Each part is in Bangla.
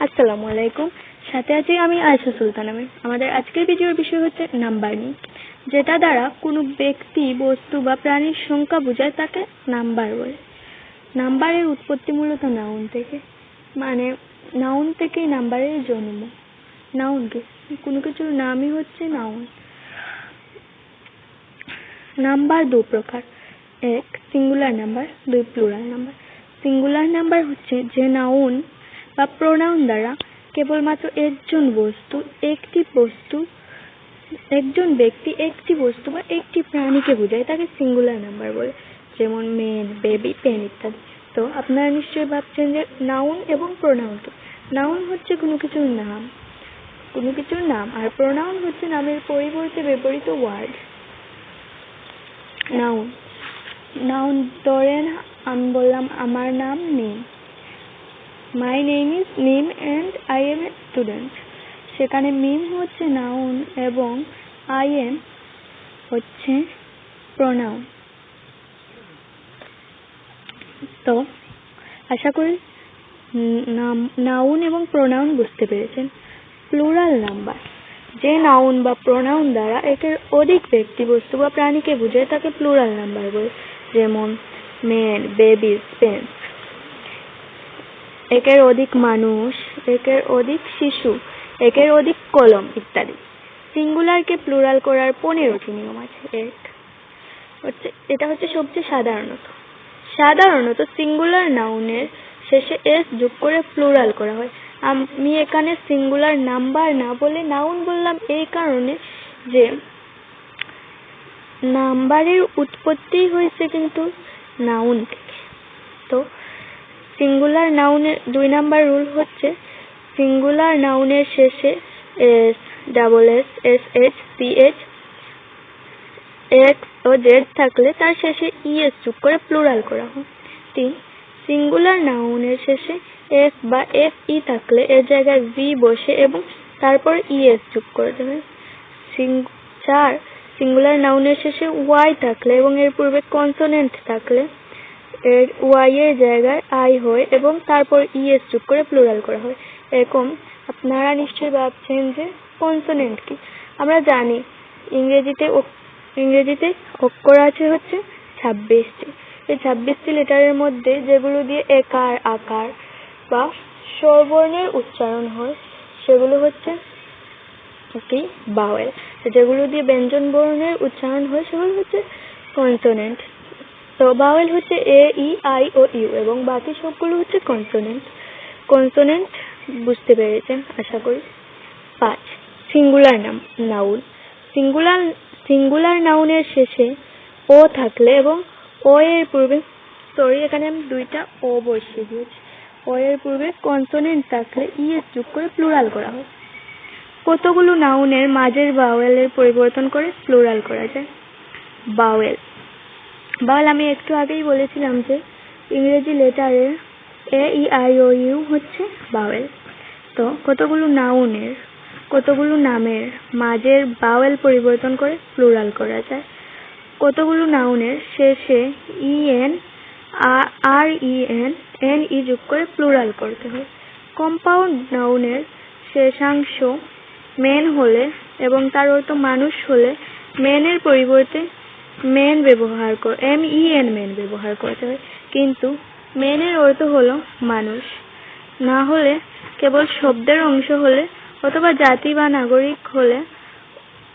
আসসালামু আলাইকুম। সাথে আছি আমি আয়েশা সুলতান আমি আমাদের আজকের ভিডিওর বিষয় হচ্ছে নাম্বার নিয়ে। যেটা দ্বারা কোনো ব্যক্তি বস্তু বা প্রাণীর সংখ্যা বোঝায় তাকে নাম্বার বলে। নাম্বারের উৎপত্তি মূলত নাউন থেকে। মানে নাউন থেকেই নাম্বারের জন্ম। নাউন কি? কোনো কিছুর নামই হচ্ছে নাউন। নাম্বার দু প্রকার। এক সিঙ্গুলার নাম্বার দুই প্লুরাল নাম্বার সিঙ্গুলার নাম্বার হচ্ছে যে নাউন বা প্রোনাউন দ্বারা কেবলমাত্র একজন বস্তু, একটি বস্তু, একজন ব্যক্তি, একটি বস্তু বা একটি প্রাণীকে বোঝায়, তাকে সিঙ্গুলার নাম্বার বলে। যেমন মেন বেবি পেন ইত্যাদি। তো আপনারা নিশ্চয়ই ভাবছেন যে নাউন এবং প্রোনাউন কি নাউন হচ্ছে কোনো কিছুর নাম, কোনো কিছুর নাম। আর প্রোনাউন হচ্ছে নামের পরিবর্তে ব্যবহৃত ওয়ার্ড নাউন নাউন ধরেন, আমি বললাম, আমার নাম name my name is name and I am a student সেখানে মিম হচ্ছে নাউন এবং আই এম হচ্ছে প্রোনাউন তো আশা করি নাম নাউন এবং প্রোনাউন বুঝতে পেরেছেন। প্লুরাল নাম্বার যে নাউন বা প্রোনাউন দ্বারা একের অধিক ব্যক্তি বস্তু বা প্রাণীকে বোঝায়, তাকে প্লুরাল নাম্বার বলে। যেমন মেন বেবি পেন একের অধিক মানুষ, একের অধিক শিশু, একের অধিক কলম ইত্যাদি। সিঙ্গুলারকে প্লুরাল করার পনেরোটি নিয়ম আছে। এক হচ্ছে, এটা হচ্ছে সবচেয়ে সাধারণত। সাধারণত সিঙ্গুলার নাউনের শেষে এস যোগ করে প্লুরাল করা হয়। আমি এখানে সিঙ্গুলার নাম্বার না বলে নাউন বললাম এই কারণে যে নাম্বারের উৎপত্তি হয়েছে কিন্তু নাউন থেকে। তো সিঙ্গুলার নাউনের দুই নাম্বার রুল হচ্ছে সিঙ্গুলার নাউনের শেষে S double S S H C H X O Z থাকলে তার শেষে ইএস যোগ করে প্লুরাল করা হয়। তিন সিঙ্গুলার নাউনের শেষে এস বা এফ ই থাকলে এর জায়গায় ভি বসে এবং তারপর ইএস যোগ করে দেবে। চার সিঙ্গুলার নাউনের শেষে ওয়াই থাকলে এবং এর পূর্বে কনসোনেন্ট থাকলে এর ওয়াই এর জায়গায় আই হয় এবং তারপর ইএস যোগ করে প্লুরাল করা হয়। এরকম আপনারা নিশ্চয়ই ভাবছেন যে কনসোনেন্ট কি? আমরা জানি ইংরেজিতে ইংরেজিতে অক্ষর আছে হচ্ছে ছাব্বিশটি। এই ছাব্বিশটি লেটারের মধ্যে যেগুলো দিয়ে একার, আকার বা স্বরবর্ণের উচ্চারণ হয়, সেগুলো হচ্ছে কি? বাওয়েল যেগুলো দিয়ে ব্যঞ্জন বর্ণের উচ্চারণ হয়, সেগুলো হচ্ছে কনসোনেন্ট তো বাওয়েল হচ্ছে এ ই আই ও ইউ এবং বাকি সবগুলো হচ্ছে কনসোনেন্ট কনসোনেন্ট বুঝতে পেরেছেন, আশা করি? পাঁচ সিঙ্গুলার নাম নাউন সিঙ্গুলার সিঙ্গুলার নাউনের শেষে ও থাকলে এবং ও এর পূর্বে সরি এখানে আমি দুইটা ও বসিয়ে দিয়েছি। ও এর পূর্বে কনসোনেন্ট থাকলে ইএস যোগ করে প্লুরাল করা হয়। কতগুলো নাউনের মাঝের বাওয়েলের পরিবর্তন করে প্লুরাল করা যায়? বাওয়েল বাওয়েল আমি একটু আগেই বলেছিলাম যে ইংরেজি লেটারের A E I O U vowel bowel. তো কতগুলো নাউনের, কতগুলো নামের মাঝের বাওয়েল পরিবর্তন করে প্লুরাল করা যায়। কতগুলো নাউনের শেষে E N R E N N E যোগ করে প্লুরাল করতে হয়। কম্পাউন্ড নাউনের শেষাংশ মেন হলে এবং তার অর্থ মানুষ হলে, মেনের পরিবর্তে মেন ব্যবহার কর এম ই এন মেন ব্যবহার করতে হয়। কিন্তু মেনের অর্থ হলো মানুষ। না হলে কেবল শব্দের অংশ হলে অথবা জাতি বা নাগরিক হলে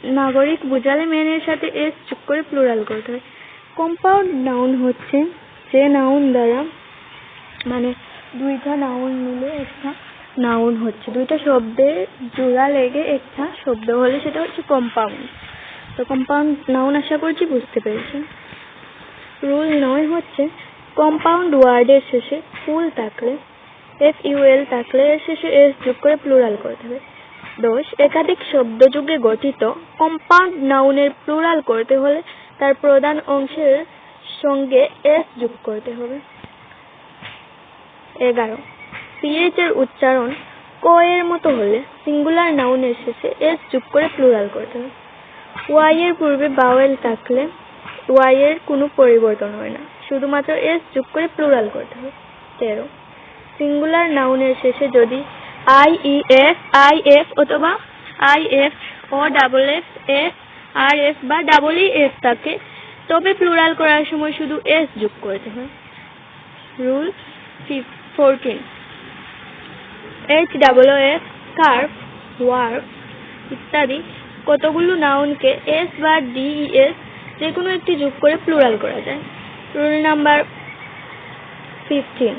নাগরিক বোঝালে মেনের সাথে এস চুপ করে প্লুরাল করতে হয়। কম্পাউন্ড নাউন হচ্ছে যে নাউন দ্বারা মানে দুইটা নাউন মিলে একটা নাউন হচ্ছে। দুইটা শব্দের জোড়া লেগে একটা শব্দ হলে সেটা হচ্ছে কম্পাউন্ড তো কম্পাউন্ড নাউন আশা করছি বুঝতে পেরেছেন। রুল নয় হচ্ছে কম্পাউন্ড ওয়ার্ডের শেষে ফুল থাকলে এফ ইউএল থাকলে এর শেষে এস যোগ করে প্লুরাল করতে হবে দোষ, একাধিক শব্দ যুগে গঠিত কম্পাউন্ড নাউনের প্লুরাল করতে হলে তার প্রধান অংশের সঙ্গে এস যোগ করতে হবে। এগারো সিএইচ এর উচ্চারণ ক এর মতো হলে সিঙ্গুলার নাউনের শেষে এস যোগ করে প্লুরাল করতে হবে। ওয়াই এর পূর্বে বাওয়েল থাকলে ওয়াই এর কোনো পরিবর্তন হয় না। শুধুমাত্র এস যোগ করে প্লুরাল করতে হবে। তেরো। সিঙ্গুলার নাউনের শেষে যদি I E F I F অথবা I F O double F F R F বা ডাবল ই এফ থাকে, তবে প্লুরাল করার সময় শুধু এস যোগ করতে হয়। Rule fourteen H double F curve work ইত্যাদি কতগুলো নাউনকে এস বা ডিইএস যে কোনো একটি যোগ করে প্লুরাল করা যায়। রুল নাম্বার ফিফটিন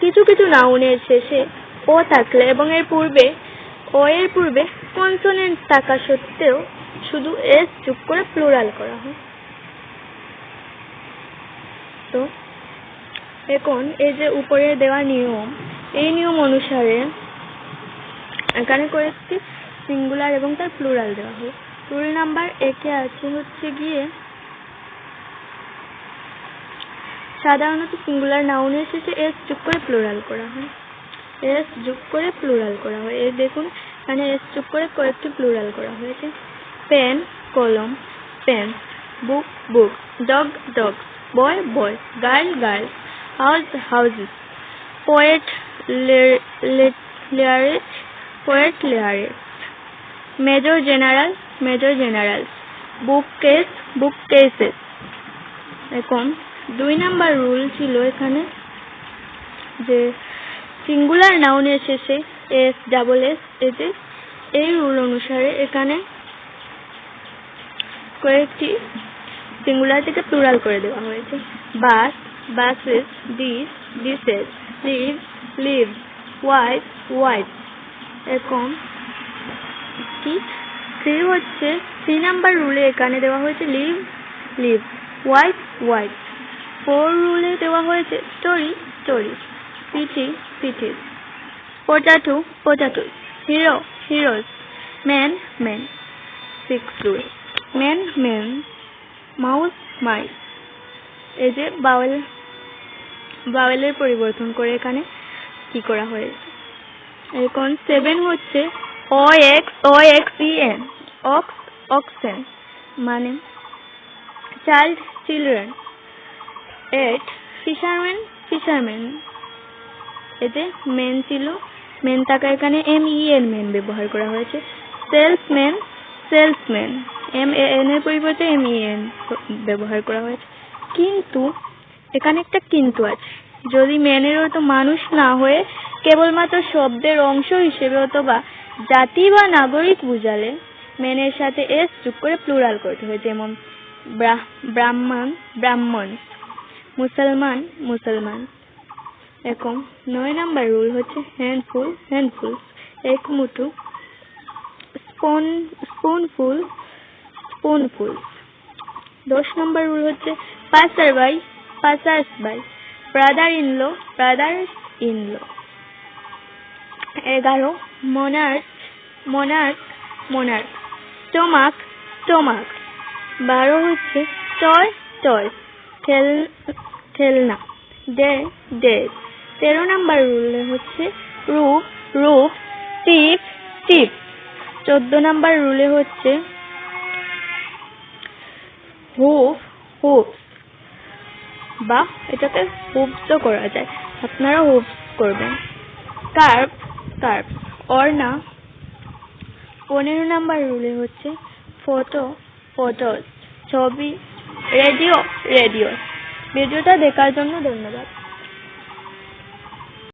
কিছু কিছু নাউনের শেষে ও থাকলে এবং এর পূর্বে ও এর পূর্বে কনসোনেন্ট থাকা সত্ত্বেও শুধু এস যোগ করে প্লুরাল করা হয়। তো, এখন এই যে উপরে দেওয়া নিয়ম, এই নিয়ম অনুসারে এখানে কয়েকটি সিঙ্গুলার এবং তার প্লুরাল দেওয়া হলো রুল নাম্বার একে আছে হচ্ছে গিয়ে সাধারণত সিঙ্গুলার নাউনের শেষে এস যোগ করে প্লুরাল করা হয়। এস যোগ করে প্লুরাল করা হয়। এই দেখুন, এখানে এস যোগ করে কয়েকটি প্লুরাল করা হয়েছে। পেন কলম pen book book dog dog boy boy girl girl house houses poet laureate poet laureate major general major generals book case book এখন দুই নাম্বার রুল ছিল এখানে যে সিঙ্গুলার নাউনের শেষে এস ডাবল এস যে এই রুল অনুসারে এখানে কয়েকটি সিঙ্গুলার থেকে প্লুরাল করে দেওয়া হয়েছে bus buses dish dishes leaf leaves wife wives এখন কি থ্রি হচ্ছে, থ্রি নাম্বার রুলে এখানে দেওয়া হয়েছে leaf leaves wife wives four রুলে দেওয়া হয়েছে story stories. Pity pities potato potatoes hero, heroes. Man men. Six rule. Man men. Mouse mice এই যে বাওয়েল, বাওয়েলের পরিবর্তন করে এখানে কি করা হয়েছে? এখন সেভেন হচ্ছে O X O X E N ox oxen মানে child children eight fisherman fisherman এতে মেন ছিল মেন থাকা এখানে এম ই এন মেন ব্যবহার করা হয়েছে salesman salesmen M A N এর পরিবর্তে এম ই এন ব্যবহার করা হয়েছে, কিন্তু এখানে একটা কিন্তু আছে, যদি ম্যানের অর্থ মানুষ না হয়ে কেবলমাত্র শব্দের অংশ হিসেবে অথবা জাতি বা নাগরিক বুঝালে ম্যানের সাথে এস যোগ করে প্লুরাল করতে হয়, যেমন ব্রাহ- ব্রাহ্মণ ব্রাহ্মণ, মুসলমান মুসলমান। এখন নয় নাম্বার রুল হচ্ছে হ্যান্ডফুল হ্যান্ডফুল এক মুঠো স্পুন স্পুনফুল স্পুনফুল দশ নম্বর রুল হচ্ছে passer by passers by brother in law brothers in এগারো। Monarch monarchs monarch stomach stomach বারো হচ্ছে টয় টয়। খেল, খেলনা। ডে ডে তেরো নাম্বার রুলে হচ্ছে রূপ রূপ টিপ টিপ। চোদ্দ নাম্বার রুলে হচ্ছে হুফ হুফ। বা এটাকে হুপসও করা যায়। আপনারা হুপস করবেন। কার্ভ কার্ভ অর্ণা। পনেরো নাম্বার রুলে হচ্ছে ফটো ফটোস ছবি, রেডিও রেডিও। ভিডিওটা দেখার জন্য ধন্যবাদ।